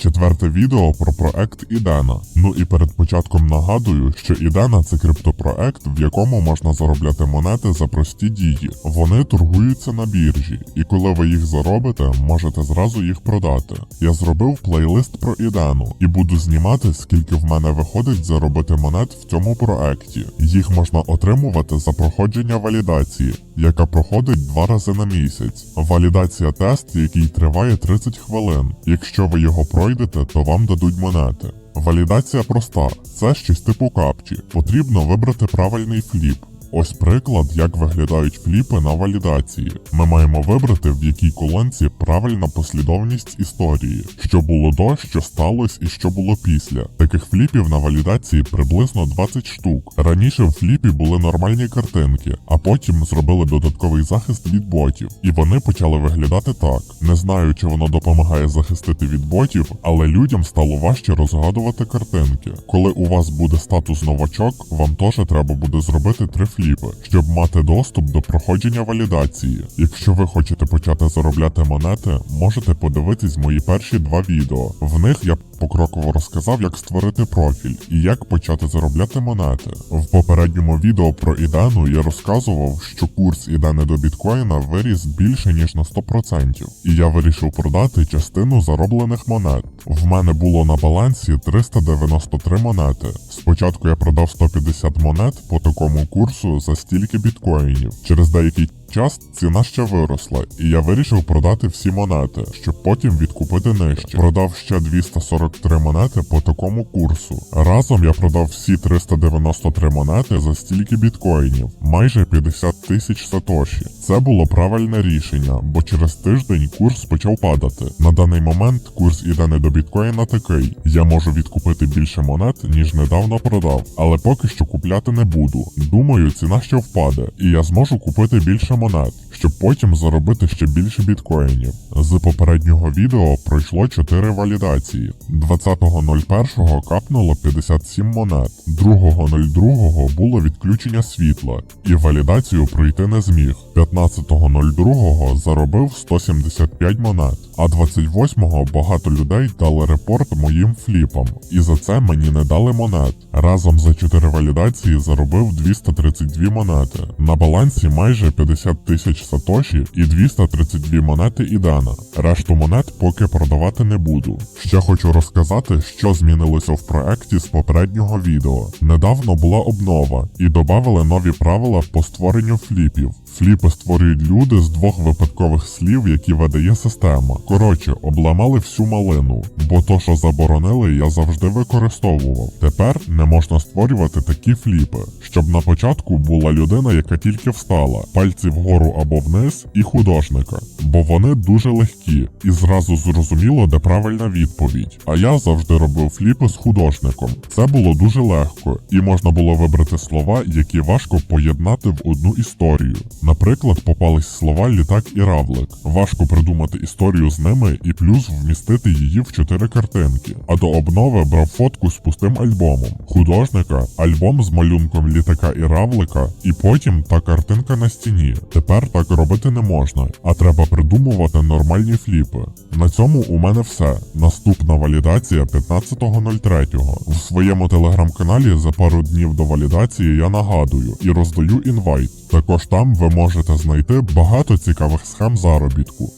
Четверте відео про проект Ідена. Ну і перед початком нагадую, що Ідена це криптопроект, в якому можна заробляти монети за прості дії. Вони торгуються на біржі, і коли ви їх заробите, можете зразу їх продати. Я зробив плейлист про Ідену і буду знімати, скільки в мене виходить заробити монет в цьому проекті. Їх можна отримувати за проходження валідації, яка проходить два рази на місяць. Валідація тест, який триває 30 хвилин. Якщо ви його пройдете, то вам дадуть монети. Валідація проста, це щось типу капчі. Потрібно вибрати правильний фліп. Ось приклад, як виглядають фліпи на валідації. Ми маємо вибрати, в якій колонці правильна послідовність історії, що було до, що сталося і що було після. Таких фліпів на валідації приблизно 20 штук. Раніше в фліпі були нормальні картинки, а потім зробили додатковий захист від ботів, і вони почали виглядати так. Не знаю, чи воно допомагає захистити від ботів, але людям стало важче розгадувати картинки. Коли у вас буде статус новачок, вам теж треба буде зробити три фліпи, щоб мати доступ до проходження валідації. Якщо ви хочете почати заробляти монети, можете подивитись мої перші два відео. В них я покроково розказав, як створити профіль і як почати заробляти монети. В попередньому відео про ідену я розказував, що курс ідени до біткоїна виріс більше ніж на 100%, і я вирішив продати частину зароблених монет. В мене було на балансі 393 монети. Спочатку я продав 150 монет по такому курсу за стільки біткоїнів. Через деякий час ціна ще виросла, і я вирішив продати всі монети, щоб потім відкупити нижче. Продав ще 243 монети по такому курсу. Разом я продав всі 393 монети за стільки біткоїнів, майже 50 тисяч сатоші. Це було правильне рішення, бо через тиждень курс почав падати. На даний момент курс іде не до біткоїна такий. Я можу відкупити більше монет, ніж недавно продав, але поки що купляти не буду. Думаю, ціна ще впаде, і я зможу купити більше монет, щоб потім заробити ще більше біткоїнів. З попереднього відео пройшло 4 валідації. 20.01 капнуло 57 монет, 2.02 було відключення світла, і валідацію пройти не зміг. 15.02 заробив 175 монет, а 28-го багато людей дали репорт моїм фліпам, і за це мені не дали монет. Разом за 4 валідації заробив 232 монети. На балансі майже 50 тисяч сатоші і 232 монети ідена. Решту монет поки продавати не буду. Ще хочу розказати, що змінилося в проекті з попереднього відео. Недавно була обнова і додали нові правила по створенню фліпів. Фліпи створюють люди з двох випадкових слів, які видає система. Коротше, обламали всю малину, бо то, що заборонили, я завжди використовував. Тепер не можна створювати такі фліпи, щоб на початку була людина, яка тільки встала, пальці вгору або вниз, і художника, бо вони дуже легкі, і зразу зрозуміло, де правильна відповідь. А я завжди робив фліпи з художником. Це було дуже легко, і можна було вибрати слова, які важко поєднати в одну історію. Наприклад, попались слова літак і равлик. Важко придумати історію з ними і плюс вмістити її в чотири картинки. А до обнови брав фотку з пустим альбомом, художника, альбом з малюнком літака і равлика, і потім та картинка на стіні. Тепер так робити не можна, а треба придумувати нормальні фліпи. На цьому у мене все. Наступна валідація 15.03. В своєму телеграм-каналі за пару днів до валідації я нагадую і роздаю інвайт. Також там ви можете знайти багато цікавих схем заробітку.